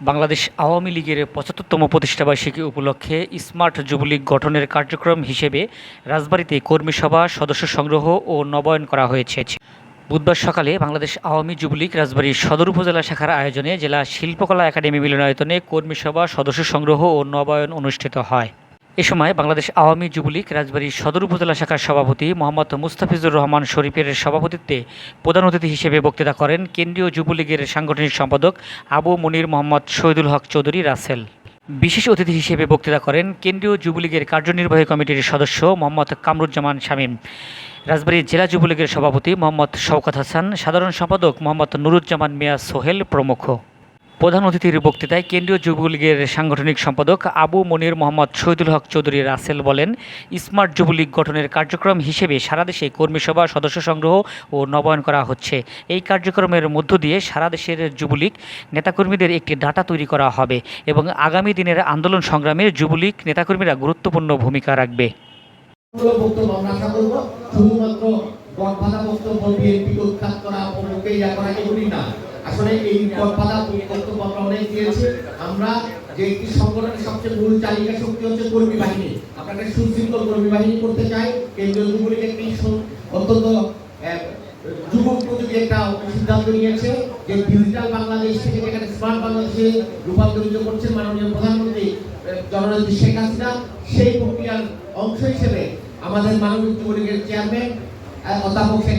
বাংলাদেশ আওয়ামী লীগের পঁচাত্তরতম প্রতিষ্ঠাবার্ষিকী উপলক্ষে স্মার্ট যুবলীগ গঠনের কার্যক্রম হিসেবে রাজবাড়িতে কর্মী সভা, সদস্য সংগ্রহ ও নবায়ন করা হয়েছে। বুধবার সকালে বাংলাদেশ আওয়ামী যুবলীগ রাজবাড়ির সদর উপজেলা শাখার আয়োজনে জেলা শিল্পকলা একাডেমি মিলনায়তনে কর্মী সভা, সদস্য সংগ্রহ ও নবায়ন অনুষ্ঠিত হয়। এ সময় বাংলাদেশ আওয়ামী যুবলীগ রাজবাড়ী সদর উপজেলা শাখার সভাপতি মোহাম্মদ মুস্তাফিজুর রহমান শরীফের সভাপতিত্বে প্রধান অতিথি হিসেবে বক্তৃতা করেন কেন্দ্রীয় যুবলীগের সাংগঠনিক সম্পাদক আবু মনির মোহাম্মদ শহীদুল হক চৌধুরী রাসেল। বিশেষ অতিথি হিসেবে বক্তৃতা করেন কেন্দ্রীয় যুবলীগের কার্যনির্বাহী কমিটির সদস্য মোহাম্মদ কামরুজ্জামান শামীম। রাজবাড়ী জেলা যুবলীগের সভাপতি মোহাম্মদ শওকত হাসান, সাধারণ সম্পাদক মোহাম্মদ নুরুজ্জামান মিয়া সোহেল প্রমুখ। প্রধান অতিথির বক্তৃতায় কেন্দ্রীয় যুবলীগের সাংগঠনিক সম্পাদক আবু মনির মোহাম্মদ শহীদুল হক চৌধুরী রাসেল বলেন, স্মার্ট যুবলীগ গঠনের কার্যক্রম হিসেবে সারা দেশে কর্মী সভা, সদস্য সংগ্রহ ও নবায়ন করা হচ্ছে। এই কার্যক্রমের মধ্য দিয়ে সারা দেশের যুবলীগ নেতাকর্মীদের একটি ডাটা তৈরি করা হবে এবং আগামী দিনের আন্দোলন সংগ্রামে যুবলীগ নেতাকর্মীরা গুরুত্বপূর্ণ ভূমিকা রাখবে। শুধুমাত্র আসলে এই গড়বাধা বক্তব্য আমরা অনেক দিয়েছি আমরা যে একটি সংগঠনের সবচেয়ে মূল চালিকা শক্তি হচ্ছে কর্মী বাহিনী। আপনাকে সুশৃঙ্খল কর্মী বাহিনী করতে চাই। কেন্দ্রীয় যুবলীগ একটি অত্যন্ত যুবক উপযোগী একটা সিদ্ধান্ত নিয়েছে যে ডিজিটাল বাংলাদেশ থেকে যেখানে স্মার্ট বাংলাদেশে রূপান্তরিত করছেন মাননীয় প্রধানমন্ত্রী জননেত্রী শেখ হাসিনা, সেই প্রক্রিয়ার অংশ হিসেবে আমাদের মাননীয় যুবলীগের চেয়ারম্যান অধ্যাপক শেখ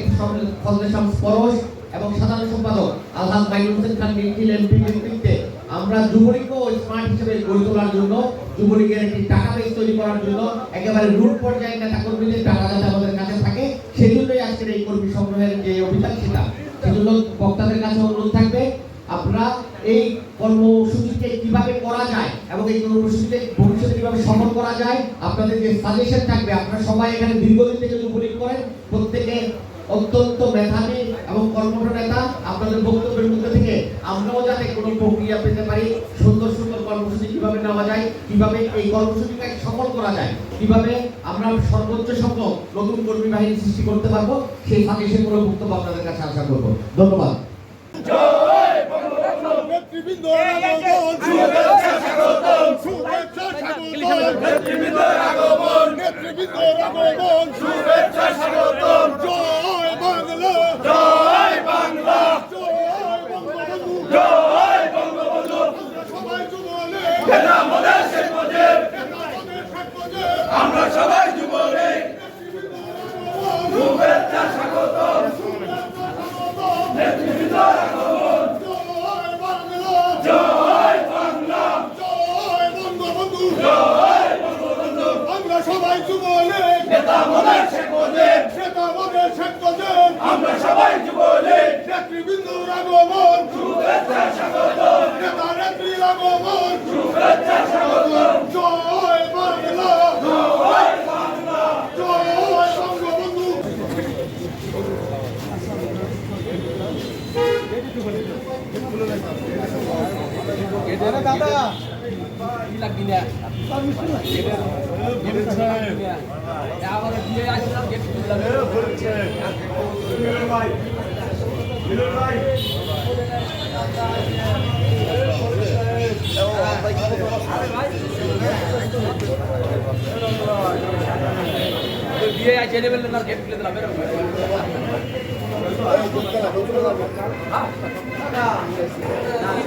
ফজলেশাম পরশ এবং সাধারণ সম্পাদক আলহাজ মাইনুল হোসেন খান মিন্টিল এমপি নেতৃত্বে আমরা যুবলীগকে স্মার্ট হিসেবে গড়ে তোলার জন্য, যুবলীগের একটি ডাটাবেস তৈরি করার জন্য একেবারে রুট পর্যায়ে নেতা কর্মীদের ডাটা যাতে আমাদের কাছে থাকে সেই জন্যই আজকের এই কর্মী সংগ্রহের যে অভিযান সেটা। সেজন্য বক্তাদের কাছে অনুরোধ থাকবে, আপনারা এই কর্মসূচিকে কীভাবে করা যায় এবং এই কর্মসূচিতে ভবিষ্যতে কীভাবে সফল করা যায়, আপনাদের যে সাজেশন থাকবে, আপনারা সবাই এখানে দীর্ঘদিন থেকে যুবলীগ করেন, প্রত্যেকে অত্যন্ত মেধাবী এবং কর্মঠ নেতা আপনাদের বক্তব্যের মধ্যে থেকে আমরাও যাতে কোনো প্রক্রিয়া পেতে পারি সুন্দর সুন্দর কর্মসূচি কীভাবে নেওয়া যায় কীভাবে এই কর্মসূচিটাকে সফল করা যায় কীভাবে আমরা সর্বোচ্চ সংখ্যক নতুন কর্মী বাহিনী সৃষ্টি করতে পারব সেই সাজেশনগুলো বক্তব্য আপনাদের কাছে আশা করব। ধন্যবাদ। নেতৃবৃন্দ আগমন আগমন নেতৃবৃন্দের আগমন শুভেচ্ছা স্বাগতম জয় বাংলা জয় বাংলা জয় বঙ্গবন্ধু জয় বঙ্গবন্ধু আমরা সবাই যুবলে এটা আমাদের শেখ মুজিব এটা আমাদের শেখ মুজিব আমরা সবাই যুবলে শুভেচ্ছা স্বাগতম। আগমন। জয় বাংলা। জয় বঙ্গবন্ধু। জয় বঙ্গবন্ধু। আমরা সবাই যুবলে নেতা আমাদের শেখ মুজিব নেতা আমাদের শেখ মুজিব আমরা সবাই যুবলে নেতৃবৃন্দর আগমন শুভেচ্ছা স্বাগতম নেতা নেত্রীর আগমন শুভেচ্ছা স্বাগতম জয় বাংলা জয় বাংলা জয় বঙ্গবন্ধু বিয়ে আছে লেভেল না গেট বেরো ¡Vamos!